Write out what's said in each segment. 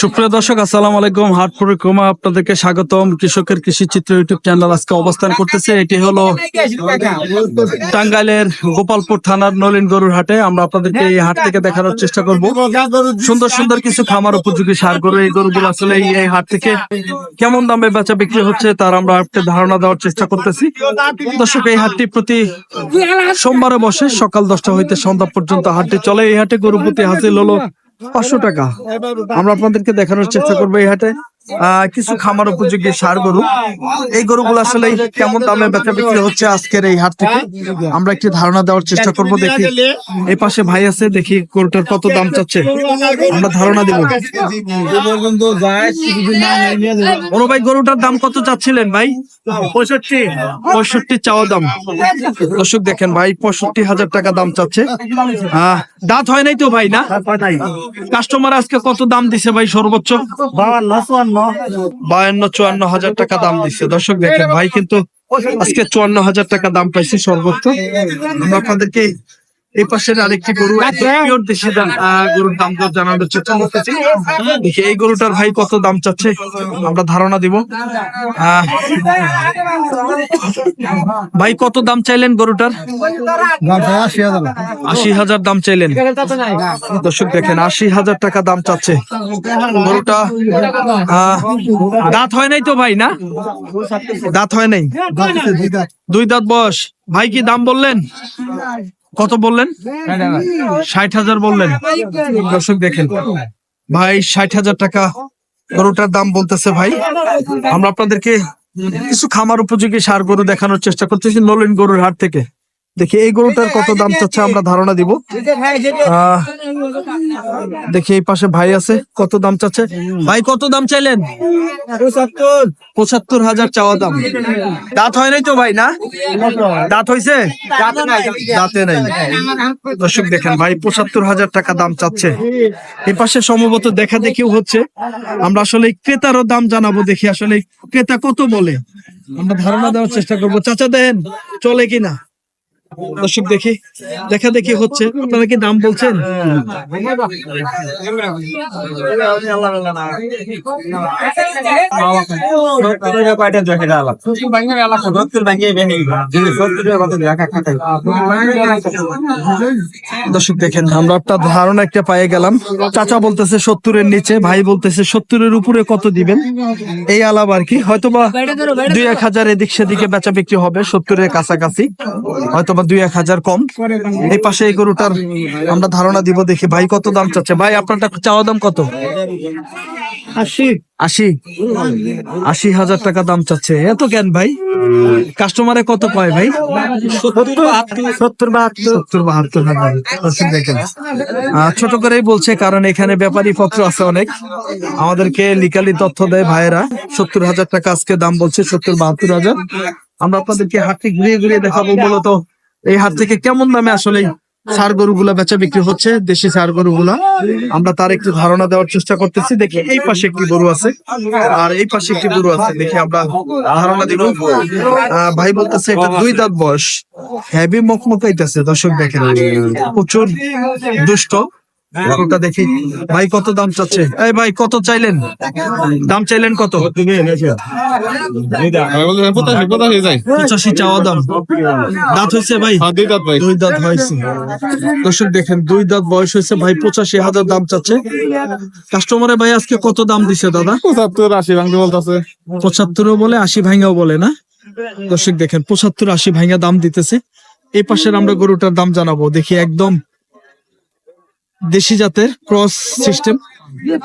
সুপ্রিয় দর্শক, আসসালাম আলাইকুম। হাট পরিক্রমা আপনাদেরকে স্বাগতম। কৃষকের কৃষি চিত্র ইউটিউব চ্যানেল আজকে অবস্থান করতেছে। এটি হলো টাঙ্গাইলের গোপালপুর থানার নলিন গরুর হাটে। আমরা আপনাদেরকে এই হাট থেকে দেখানোর চেষ্টা করব। সুন্দর সুন্দর কিছু খামার উপযোগী সার গরু, এই গরুগুলো আসলে এই হাট থেকে কেমন দামে বেচা বিক্রি হচ্ছে তার আমরা একটা ধারণা দেওয়ার চেষ্টা করতেছি। দর্শক, এই হাটটি প্রতি সোমবারে বসে সকাল দশটা হইতে সন্ধ্যা পর্যন্ত হাটটি চলে। এই হাটে গরু প্রতি হাসিল হলো পাঁচশো টাকা। আমরা আপনাদেরকে দেখানোর চেষ্টা করব এই হাটে। কিছু খামার উপযোগী সার গরু। এই গরুগুলো আসলে কেমন দামে বেচা বিক্রি হচ্ছে আজকের এই হাট থেকে? আমরা একটি ধারণা দেওয়ার চেষ্টা করব, দেখি। এই পাশে ভাই আছে, দেখি গরুটার কত দাম চাচ্ছে। আমরা ধারণা দিব। গরুটার দাম কত চাচ্ছিলেন ভাই? পঁয়ষট্টি। পঁয়ষট্টি চাওয়া দাম। দর্শক দেখেন ভাই, পঁয়ষট্টি হাজার টাকা দাম চাচ্ছে। দাঁত হয় নাই তো ভাই, না? কাস্টমার আজকে কত দাম দিছে ভাই সর্বোচ্চ? বায়ান্ন, চুয়ান্ন হাজার টাকা দাম দিচ্ছে। দর্শক দেখেন, ভাই কিন্তু আজকে চুয়ান্ন হাজার টাকা দাম পাইছে সর্বোচ্চ। আমরা আপনাদেরকে এই পাশের আরেকটি গরু দেশি গরুর দাম দর জানানোর চেষ্টা করতেছি। দেখি এই গরুটার ভাই কত দাম চাচ্ছে? আমরা ধারণা দিব। ভাই কত দাম চাইলেন গরুটার? আশি হাজার দাম চাইলেন। দর্শক দেখেন আশি হাজার টাকা দাম চাচ্ছে। গরুটা দাঁত হয় নাই তো ভাই না? দাঁত হয় নাই? দুই দাঁত বস ভাই কি দাম বললেন? কত বললেন? ষাট হাজার বললেন। দর্শক দেখেন, ভাই, ষাট হাজার টাকা গরুটার দাম বলতেছে ভাই। আমরা আপনাদেরকে কিছু খামার উপযোগী সার গরু দেখানোর চেষ্টা করতেছি নলেন গরুর হাট থেকে। দেখি এই গরুটার কত দাম চাচ্ছে আমরা ধারণা দিব। দেখি এই পাশে ভাই আছে কত দাম চাচ্ছে? ভাই কত দাম চাইলেন? পঁচাত্তর। হাজার চাওয়া দাম। দাঁত হয় নাই তো ভাই না? দাঁত হয়েছে দাঁতে নাই। দর্শক দেখেন ভাই পঁচাত্তর হাজার টাকা দাম চাচ্ছে। এই পাশে সম্ভবত দেখা দেখিও হচ্ছে। আমরা আসলে ক্রেতারও দাম জানাব দেখি আসলে ক্রেতা কত বলে। আমরা ধারণা দেওয়ার চেষ্টা করব। চাচা দেন চলে কিনা? দর্শক দেখি, দেখা দেখি হচ্ছে। আপনারা কি দাম বলছেন? দর্শক দেখেন, আমরা একটা ধারণা একটা পায়ে গেলাম। চাচা বলতেছে সত্তরের নিচে, ভাই বলতেছে সত্তরের উপরে কত দিবেন? এই আলাপ আর কি। হয়তোবা দুই এক হাজার এদিক সেদিকে বেচা বিক্রি হবে সত্তরের কাছাকাছি। হয়তোবা দুই এক হাজার কম। এই পাশে এই গরুটার আমরা ধারণা দিব দেখি ভাই কত দাম চাচ্ছে। ভাই আপনারটা চাওয়া দাম কত? আশি। আশি? আশি হাজার টাকা দাম চাচ্ছে। এত কেন ভাই? কাস্টমারে কত পায় ভাই? সত্তর বাহাত্তর। দেখেন। আহ, ছোট করেই বলছে কারণ এখানে ব্যাপারী পত্র আছে অনেক। আমাদেরকে লিকালি তথ্য দেয় ভাইয়েরা। সত্তর হাজার টাকা আজকে দাম বলছে সত্তর বাহাত্তর হাজার। আমরা আপনাদেরকে হাটটি ঘুরিয়ে ঘুরিয়ে দেখাবো মূলত। এই হাত থেকে কেমন দামে আসলে সার গরুগুলা বেচা বিক্রি হচ্ছে? দেশি সার গরুগুলা। আমরা তার একটু ধারণা দেওয়ার চেষ্টা করতেছি। দেখি এই পাশে একটি গরু আছে। আর এই পাশে একটি গরু আছে। দেখি আমরা ধারণা দিব। ভাই বলতেছে এটা দুই দাঁত বয়স। হ্যাভি মকমকাইতেছে দর্শক দেখেন, প্রচুর দুষ্ট। গরুটা দেখি। ভাই কত দাম চাচ্ছে? এই ভাই কত চাইলেন? দাম চাইলেন কত? পঁচাশি চাওয়া দাম। দাঁত হয়েছে ভাই? দুই দাঁত হয়েছে। দর্শক দেখেন দুই দাঁত বয়স হয়েছে। ভাই পঁচাশি হাজার দাম চাচ্ছে। কাস্টমারে ভাই আজকে কত দাম দিছে দাদা? পঁচাত্তর আশি ভাঙতে বলতেছে। পঁচাত্তরও বলে আশি ভাঙ্গাও বলে না? দর্শক দেখেন পঁচাত্তর আশি ভাঙ্গা দাম দিতেছে। এই পাশের আমরা গরুটার দাম জানাব। দেখি একদম দেশি জাতের ক্রস সিস্টেম।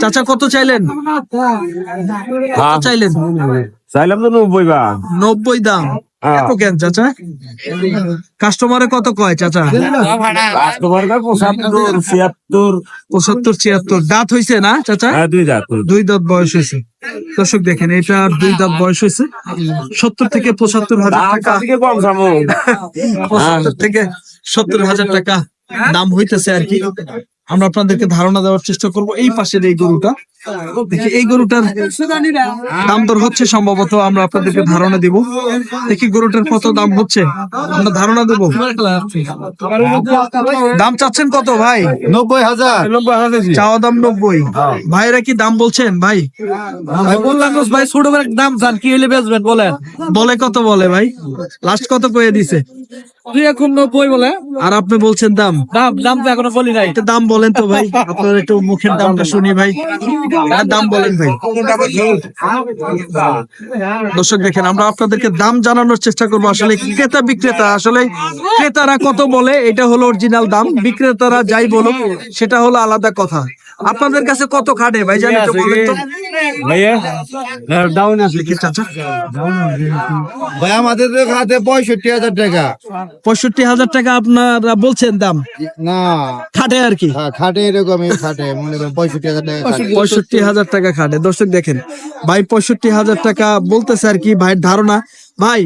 চাচা কত চাইলেন? কত চাইলেন? চাইলাম তো নব্বই বা। নব্বই দাম। এত কেন চাচা? কাস্টমারে কত কয় চাচা? পঁচাত্তর ছিয়াত্তর। পঁচাত্তর ছিয়াত্তর। দাঁত হইছে না চাচা? হ্যাঁ দুই দাঁত বয়স হয়েছে দর্শক দেখেন এটা দুই দাঁত বয়স হয়েছে সত্তর থেকে পঁচাত্তর হাজার টাকা। পঁচাত্তর থেকে সত্তর হাজার টাকা দাম হইতেছে আর কি। আমরা আপনাদেরকে ধারণা দেওয়ার চেষ্টা করব এই পাশের এই গরুটা। দেখি এই গরুটার দাম দর হচ্ছে সম্ভবত আমরা আপনাদেরকে ধারণা দিব। দেখি গরুটার কত দাম হচ্ছে আমরা ধারণা দেব। দাম চাচ্ছেন কত ভাই? নব্বই হাজার। চাওয়া দাম নব্বই। ভাইরা কি দাম বলছেন ভাই? ভাই বললাম ভাই ছোট দাম চান কি হইলে বেচবেন বলেন। বলে কত বলে ভাই? লাস্ট কত কয়ে দিছে? তুই এখন নব্বই বলে। আর আপনি বলছেন দাম। দাম দাম তো এখনও বলি নাই। দাম বলেন তো ভাই। আপনার একটু মুখের দামটা শুনি ভাই। দাম বলেন ভাই। দর্শক দেখেন, আমরা আপনাদেরকে দাম জানানোর চেষ্টা করব। আসলে ক্রেতা বিক্রেতা, আসলে ক্রেতারা কত বলে, এটা হলো অরিজিনাল দাম। বিক্রেতারা যাই বলুক, সেটা হলো আলাদা কথা। আপনাদের কাছে কত খাটে? ভাই জানি একটু বলেন তো। ভাইয়া ডাউন আছে দেখি চাচা? ভাই আমাদের তো খাতে পঁয়ষট্টি হাজার টাকা। পঁয়ষট্টি হাজার টাকা আপনারা বলছেন দাম? না। খাটে আর কি? খা- খাটে এরকমই খাটে মনে করেন পঁয়ষট্টি হাজার টাকা। পঁয়ষট্টি হাজার টাকা খাটে। দর্শক দেখেন ভাই পঁয়ষট্টি হাজার টাকা বলতেছে আর কি ভাইয়ের ধারণা। ভাই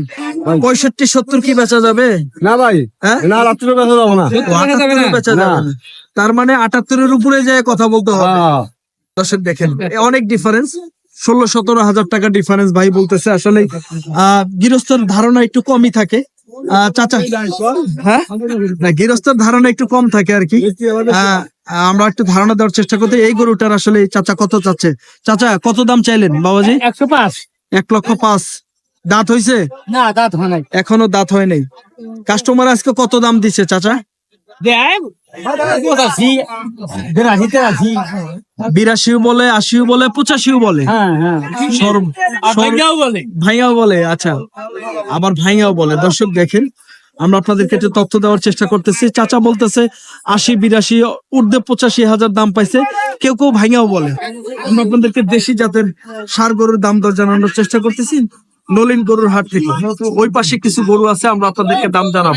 পঁয়ষট্টি সত্তর কি বেচা যাবে? না ভাই হ্যাঁ? না রাত্রে বেচা যাব না। বেচা যাবে না। তার মানে আটাত্তরের উপরে যায় কথা বলতে হবে। হ্যাঁ। দর্শক দেখেন অনেক ডিফারেন্স ষোলো সতেরো হাজার টাকা ডিফারেন্স ভাই বলতেছে। আসলে আহ গৃহস্থর ধারণা একটু কমই থাকে। আহ, চাচা হ্যাঁ? না গৃহস্থর ধারণা একটু কম থাকে আর কি। আহ, আমরা একটু ধারণা দেওয়ার চেষ্টা করতে এই গরুটার আসলে চাচা কত চাচ্ছে? চাচা কত দাম চাইলেন বাবাজি? একশো পাঁচ। এক লক্ষ পাঁচ। দাঁত হইছে? না দাঁত হয় নাই। এখনও দাঁত হয় নাই। কাস্টমার আজকে কত দাম দিছে চাচা? বিরাশিও বলে আশিও বলে পঁচাশিও বলে। হ্যাঁ হ্যাঁ। বলে। ভাইয়াও বলে আচ্ছা। আবার ভাইয়াও বলে। দর্শক দেখেন আমরা আপনাদেরকে একটু তথ্য দেওয়ার চেষ্টা করতেছি। চাচা বলতেছে আশি বিরাশি ঊর্ধ্বে পঁচাশি হাজার দাম পাইছে। কেউ কেউ ভাইয়াও বলে। আমরা আপনাদেরকে দেশি জাতের সার গরুর দাম দর জানানোর চেষ্টা করতেছি। নলিন গরুর হাট থেকে। ওই পাশে কিছু গরু আছে, আমরা আপনাদেরকে দাম জানাব।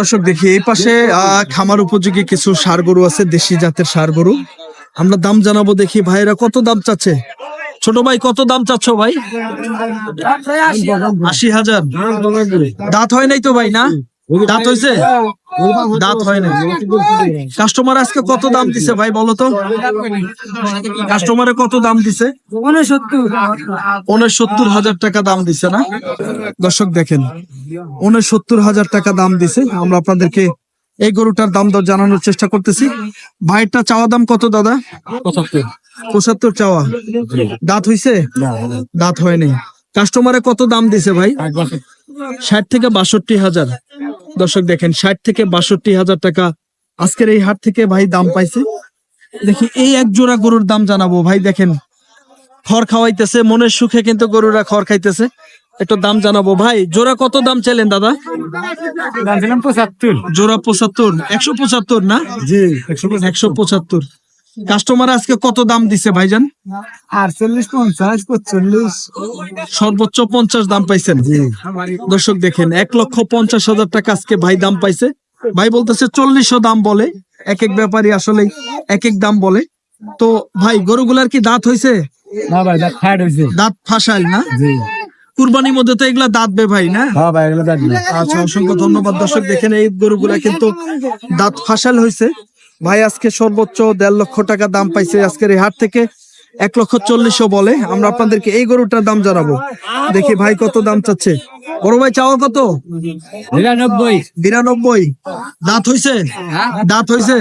দর্শক, দেখি, এই পাশে খামার উপযোগী কিছু সার গরু আছে, দেশি জাতের সার গরু। আমরা দাম জানাব, দেখি ভাইরা কত দাম চাচ্ছে? ছোট ভাই, কত দাম চাচ্ছ ভাই? আশি হাজার। দাঁত হয় নাই তো ভাই, না? দাঁত হয়েছে? দাঁত হয় নাই। কাস্টমার আজকে কত দাম দিছে ভাই বলো তো? কাস্টমারে কত দাম দিছে? উনসত্তর হাজার টাকা দাম দিছে না? দর্শক দেখেন উনসত্তর হাজার টাকা দাম দিছে। আমরা আপনাদেরকে এই গরুটার দাম দর জানানোর চেষ্টা করতেছি। ভাইয়েরটা চাওয়া দাম কত দাদা? পঁচাত্তর। চাওয়া। দাঁত হইছে? দাঁত হয়নি। কাস্টমারে কত দাম দিছে ভাই? ষাট থেকে বাষট্টি হাজার। দর্শক দেখেন ষাট থেকে বাষট্টি হাজার টাকা। আজকের এই হাট থেকে ভাই দাম পাইছে। দেখি এই এক জোড়া গরুর দাম জানাব। ভাই দেখেন খড় খাওয়াইতেছে মনের সুখে কিন্তু গরুরা খড় খাইতেছে। একটু দাম জানাব। ভাই জোড়া কত দাম চাইলেন দাদা? পঁচাত্তর। জোড়া পঁচাত্তর একশো পঁচাত্তর না? জি একশো পঁচাত্তর। কাস্টমার আজকে কত দাম দিছে ভাইজান? আটচল্লিশ পঞ্চাশ পঁচল্লিশ সর্বোচ্চ পঞ্চাশ দাম পাইছেন। দর্শক দেখেন এক লক্ষ পঞ্চাশ হাজার টাকা আজকে ভাই দাম পাইছে। ভাই বলতেছে চল্লিশও দাম বলে। এক এক ব্যাপারী আসলে এক এক দাম বলে। তো ভাই গরুগুলার কি দাঁত হইছে? না ভাই দাঁত ফাট হয়েছে দাঁত ফাঁসাইল না? জি। কুরবানির মধ্যে তো এগুলা দাঁত বে ভাই না? হ্যাঁ ভাই এগুলো দাঁত আচ্ছা অসংখ্য ধন্যবাদ দর্শক। দেখেন এই গরুগুলা কিন্তু দাঁত ফাঁসাল হয়েছে ভাই আজকে সর্বোচ্চ দেড় লক্ষ টাকা দাম পাইছে আজকের এই হাট থেকে। এক লক্ষ চল্লিশও বলে। আমরা আপনাদেরকে এই গরুটার দাম জানাব। দেখি ভাই কত দাম চাচ্ছে। বড় ভাই চাওয়া কত? নিরানব্বই। বিরানব্বই দাঁত হইছে? দাঁত হইছে?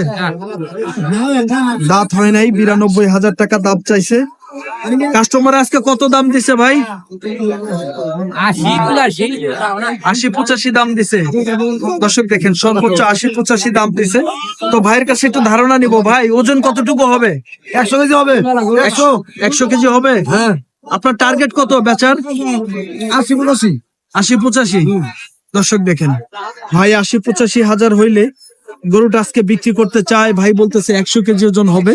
দাঁত হয় নাই বিরানব্বই হাজার টাকা দাম চাইছে। কাস্টমার আজকে কত দাম দিছে ভাই? আশি পঁচাশি দাম দিছে। দর্শক দেখেন সর্বোচ্চ আশি পঁচাশি দাম দিছে। তো ভাইয়ের কাছে একটু ধারণা নিব ভাই ওজন কতটুকু হবে? একশো কেজি হবে? একশো? একশো কেজি হবে? হ্যাঁ। আপনার টার্গেট কত বেচার? আশি পঁচাশি। আশি পঁচাশি। দর্শক দেখেন ভাই আশি পঁচাশি হাজার হইলে গরুটা আজকে বিক্রি করতে চায়। ভাই বলতেছে একশো কেজি ওজন হবে।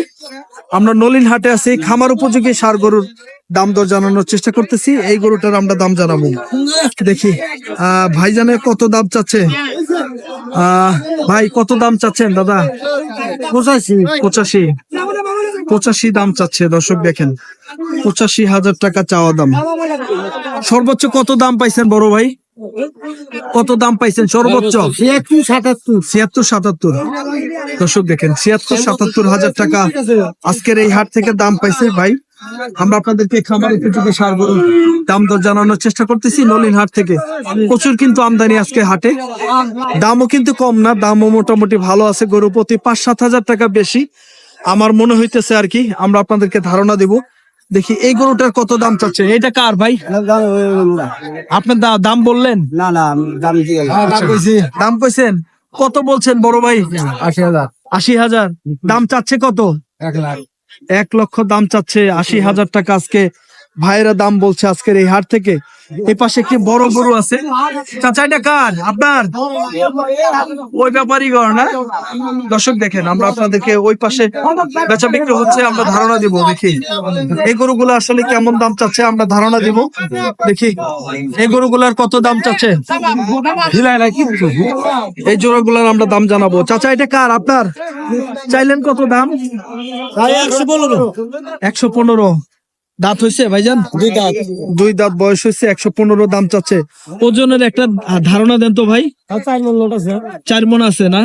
আমরা নলিন হাটে আছি খামার উপযোগী সার গরুর দাম দর জানানোর চেষ্টা করতেছি। এই গরুটার আমরা দাম জানাব। দেখি আহ ভাই জানে কত দাম চাচ্ছে? আহ ভাই কত দাম চাচ্ছেন দাদা? পঁচাশি। পঁচাশি। পঁচাশি দাম চাচ্ছে দর্শক দেখেন। পঁচাশি হাজার টাকা চাওয়া দাম। সর্বোচ্চ কত দাম পাইছেন বড় ভাই? কত দাম পাইছেন? সর্বোচ্চ? সাতাত্তর। ছিয়াত্তর সাতাত্তর। দর্শক দেখেন ছিয়াত্তর সাতাত্তর হাজার টাকা আজকের এই হাট থেকে দাম পাইছে। ভাই আমরা আপনাদেরকে খামার উপযোগী সার গরুর দাম দর জানানোর চেষ্টা করতেছি নলিন হাট থেকে। প্রচুর কিন্তু আমদানি আজকে হাটে। দামও কিন্তু কম না দামও মোটামুটি ভালো আছে। গরু প্রতি পাঁচ সাত হাজার টাকা বেশি। আমার মনে হইতেছে আর কি আমরা আপনাদেরকে ধারণা দিব। দেখি এই গরুটার কত দাম চাচ্ছে? এটা কার ভাই? আপনার দা- দাম বললেন? না না দাম কইছি। দাম কইছেন? কত বলছেন বড় ভাই? আশি হাজার। আশি হাজার। দাম চাচ্ছে কত? এক লাখ। এক লক্ষ দাম চাচ্ছে আশি হাজার টাকা আজকে। ভাইয়েরা দাম বলছে আজকের এই হাট থেকে। এই পাশে একটি বড় গরু আছে। চাচা এটা কার? আপনার? ওই ব্যাপারই না? দর্শক দেখেন আমরা আপনাদেরকে ওই পাশে বেচা বিক্রি হচ্ছে আমরা ধারণা দিব দেখি। এই গরুগুলো আসলে কেমন দাম চাচ্ছে আমরা ধারণা দিব। দেখি এই গরুগুলার কত দাম চাচ্ছে? এই জোড়াগুলার আমরা দাম জানাব। চাচা এটা কার? আপনার? চাইলেন কত দাম? একশো পনেরো। একশো পনেরো। দাঁত হয়েছে ভাইজান? দুই দাঁত। দুই দাঁত বয়স হয়েছে একশো পনেরো দাম চাচ্ছে। ওজনের একটা ধারণা দেন তো ভাই। চার মন আছে। আছে না?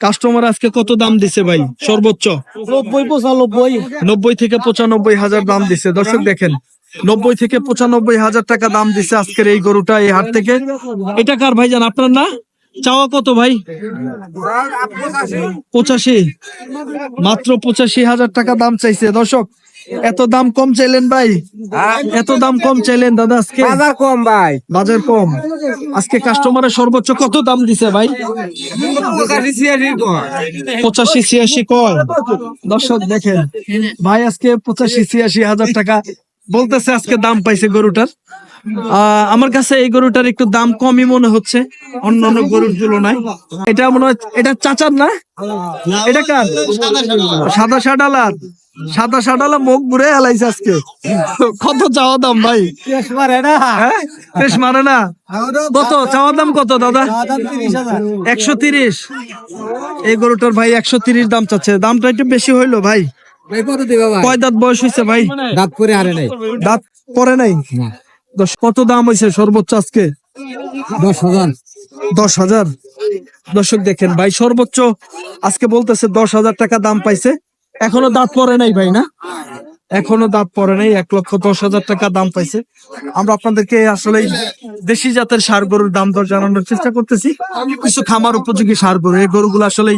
কাস্টমার আজকে কত দাম দিছে ভাই? সর্বোচ্চ? নব্বই পঁচানব্বই। নব্বই থেকে পঁচানব্বই হাজার দাম দিছে। দর্শক দেখেন নব্বই থেকে পঁচানব্বই হাজার টাকা দাম দিছে আজকের এই গরুটা এই হাট থেকে। এটা কার ভাইজান? আপনার না? চাওয়া কত ভাই? পঁচাশি। মাত্র পঁচাশি হাজার টাকা দাম চাইছে। দর্শক এত দাম কম চাইলেন ভাই? এত দাম কম চাইলেন দাদা আজকে? বাজার কম ভাই। বাজার কম। আজকে কাস্টমারের সর্বোচ্চ কত দাম দিছে ভাই? পঁচাশি ছিয়াশি কয় দর্শক দেখেন ভাই আজকে পঁচাশি ছিয়াশি হাজার টাকা বলতেছে আজকে দাম পাইছে গরুটার। আমার কাছে এই গরুটার একটু দাম কমই মনে হচ্ছে অন্য অন্য গরুর তুলনায়। এটা মনে হয় এটা চাচার না? এটা কার? সাদা সাডালা সাদা সাডালা মুখ ঘুরে এলাইছে আজকে। কত চাওয়া দাম ভাই? হ্যাঁ? বেশ মারে না? কত? চাওয়া দাম কত দাদা? একশো তিরিশ। এই গরুটার ভাই একশো তিরিশ দাম চাচ্ছে। দামটা একটু বেশি হইল ভাই। কয় দাঁত বয়স হয়েছে ভাই? দাঁত পরে আরে নাই। দাঁত পরে নাই? দশ কত দাম হয়েছে সর্বোচ্চ আজকে? দশ হাজার। দশ হাজার? দর্শক দেখেন ভাই সর্বোচ্চ আজকে বলতেছে দশ হাজার টাকা দাম পাইছে। এখনও দাঁত পরে নাই ভাই, না? এখনও দাঁত পরে নাই, এক লক্ষ দশ হাজার টাকা দাম পাইছে। আমরা আপনাদেরকে আসলে দেশি জাতের সার গরুর দাম দর জানানোর চেষ্টা করতেছি। কিছু খামার উপযোগী সার গরু, এই গরুগুলো আসলে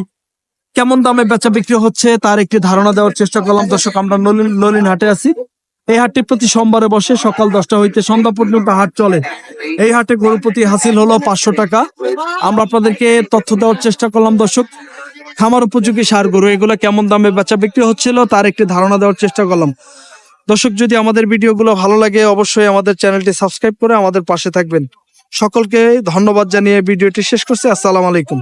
কেমন দামে বেচা বিক্রি হচ্ছে তার একটি ধারণা দেওয়ার চেষ্টা করলাম। দর্শক, আমরা নলিন নলিন হাটে আছি। এই হাটটি প্রতি সোমবারে বসে সকাল দশটা হইতে সন্ধ্যা পর্যন্ত হাট চলে। এই হাটে গরু প্রতি হাসিল হলো পাঁচশো টাকা। আমরা আপনাদেরকে তথ্য দেওয়ার চেষ্টা করলাম, দর্শক। খামার উপযোগী সার, গরু, এগুলো কেমন দামে বেচা বিক্রি হচ্ছিল তার একটি ধারণা দেওয়ার চেষ্টা করলাম। দর্শক, যদি আমাদের ভিডিওগুলো ভালো লাগে, অবশ্যই আমাদের চ্যানেলটি সাবস্ক্রাইব করে আমাদের পাশে থাকবেন। সকলকে ধন্যবাদ জানিয়ে ভিডিওটি শেষ করছি। আসসালাম আলাইকুম।